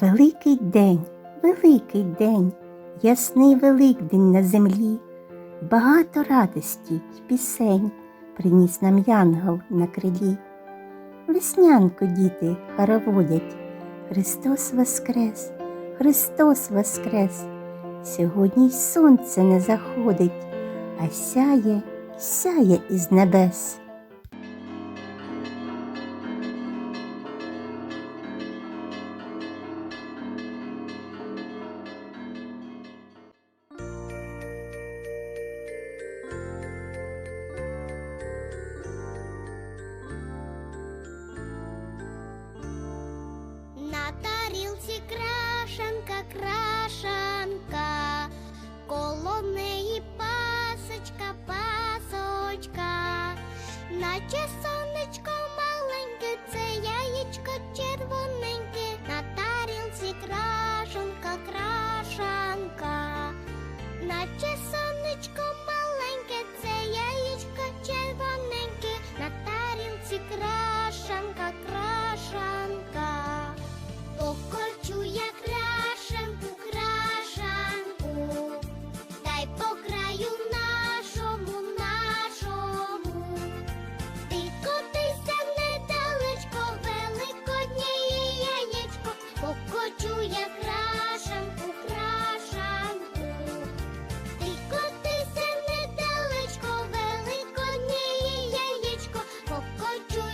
Великий день, великий день, ясний великдень на землі, багато радості й пісень приніс нам янгол на крилі. Веснянку діти хороводять, Христос воскрес, Христос воскрес. Сьогодні й сонце не заходить, а сяє, сяє із небес. Наче сонечко маленьке, це яєчко червоненьке, на тарілці крашенка, крашанка, наче сонечко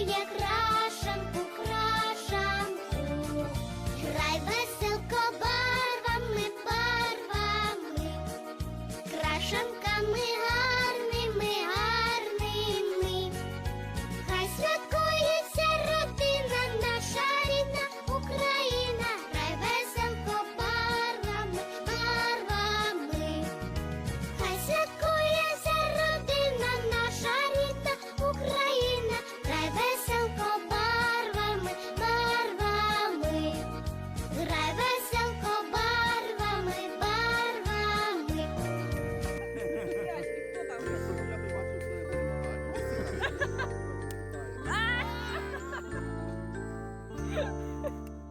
як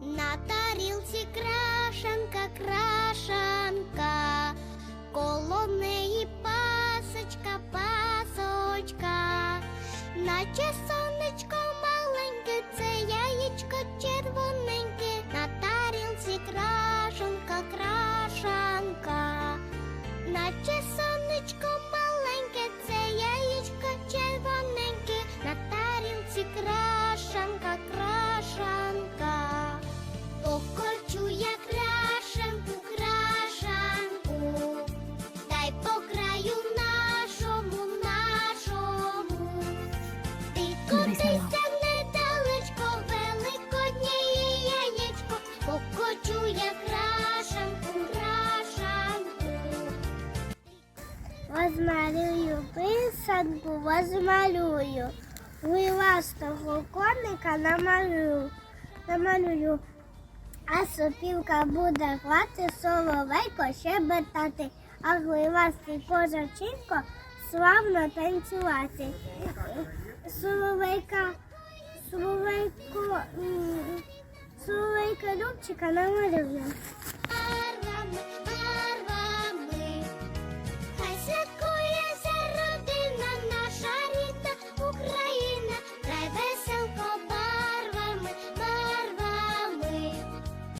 На тарілці крашанка, крашанка, коло неї пасочка, пасочка, наче сонечко Возмалюю писанку, возмалюю. Виластого коника намалюю, намалюю. А сопілка буде грати, соловейко щебетати, а гливастий козаченько славно танцювати. Соловейка, соловейко, соловейка Любчика намалює.